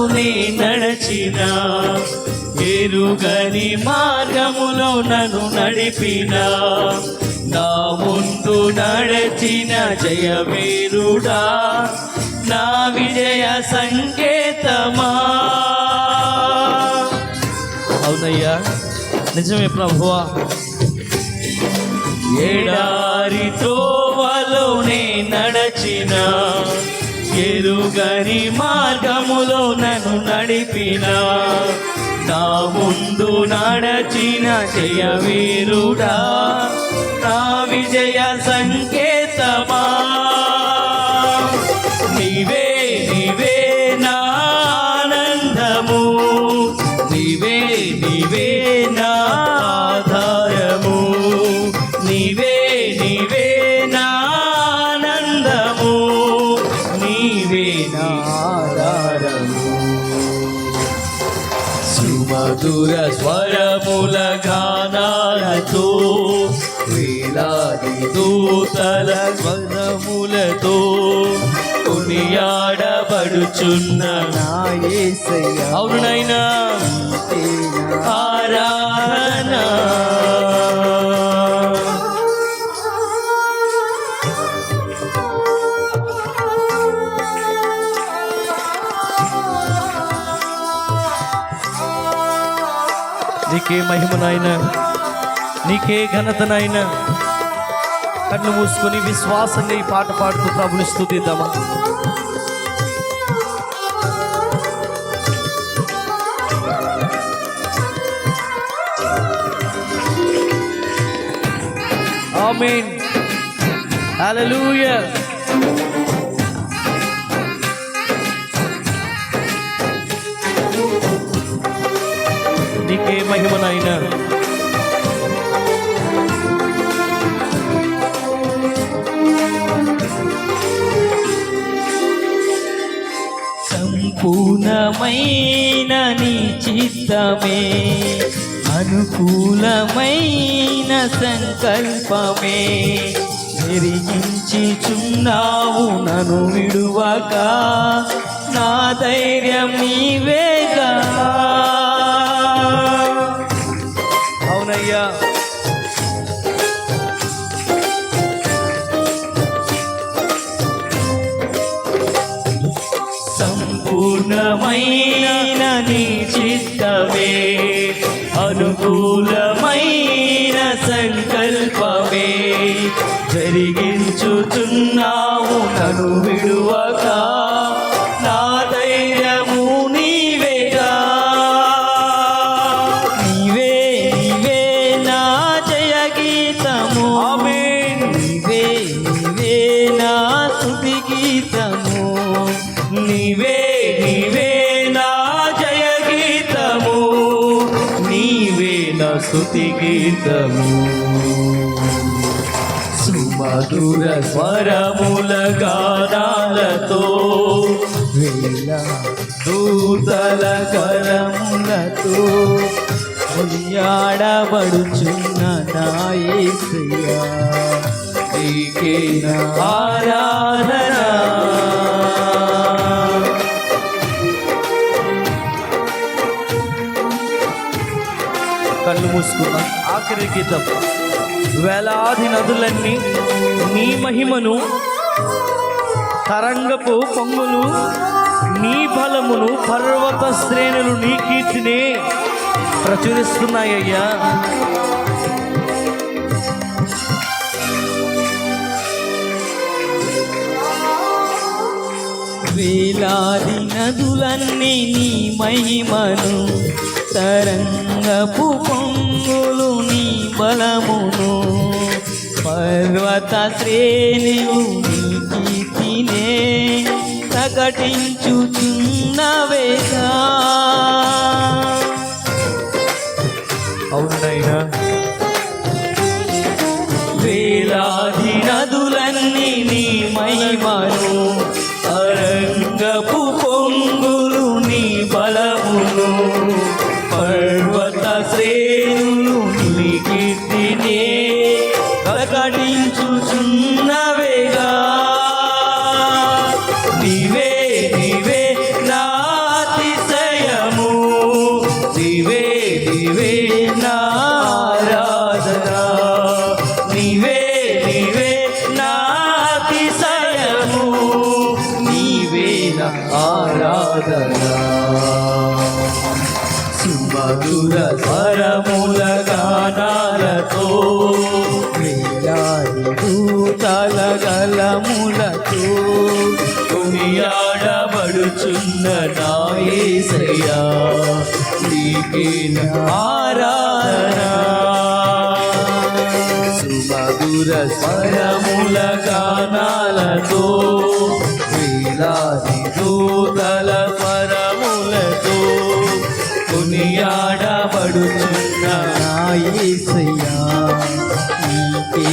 ఎడారి నడచిన. ఎరుగని మార్గములో నన్ను నడిపిన. నా ముందు నడచిన జయవీరుడా నా విజయ సంకేతమా. అవునయ్యా నిజమే ప్రభువా. ఎడారి త్రోవలోనే నడచినా. ఎరుగని మార్గములో నన్ను నడిపిన. నా ముందు నడచిన జయ నా విజయ సంకేతమా? మధుర స్వరముల గానాలతో వేలాది దూతల స్వరములతో కొనియాడబడుచున్న నా అవునైనా నీకే మహిమ నాయన నీకే ఘనత నాయన కన్ను మూసుకొని విశ్వాసంగా ఈ పాట పాడుతూ ప్రభుని స్థుతిద్దామా ఆమేన్ హల్లెలూయా నీకే మహిమ నాయనా సంపూర్ణమైన నీ చిత్తమే అనుకూలమైన సంకల్పమే. చున్నావు నన్ను విడువక నా ధైర్యం నీవేగా. సంపూర్ణమైన నీ చిత్తమే. అనుకూలమైన సంకల్పమే. జరిగించుతున్నావు నన్ను విడువక. నా ధైర్యము నీవేగా. నీవే నీవే నా జయ గీతము నీవే నీవే నా స్తుతి గీతము. నీవే నీవే నా స్తుతి గీతము. సుమధుర స్వరముల గానాలతో వేళ దూతల కరములతో కొనియాడబడుచున్న నా యేసయ్యా నీకే ఆరాధన కళ్ళు మూసుకున్నా ఆఖరి గీతం. వేలాది నదులన్నీ నీ మహిమను తరంగపు పొంగులు నీ బలమును పర్వత శ్రేణులు నీ కీర్తిని ప్రచురిస్తున్నాయ్యా వేలాది నదులన్నీ నీ మహిమను తరంగపు పొంగులు నీ బలమును పర్వత శ్రేణులు నీ కీర్తినే ప్రకటించుచున్నవేగా అవునైనా వేలాది నదులన్నీ నీ మహిమను ఆరాధన సుమధుర స్వరముల గానాలతో వేలాది దూతల గలములతో కొనియాడబడుచున్న నాయసయ్యా నీకే ఆరా మధుర స్వరముల గానాలతో వేలాది దూతల పరములతో కొనియాడబడుచున్న నాయసయ్యా. నీకే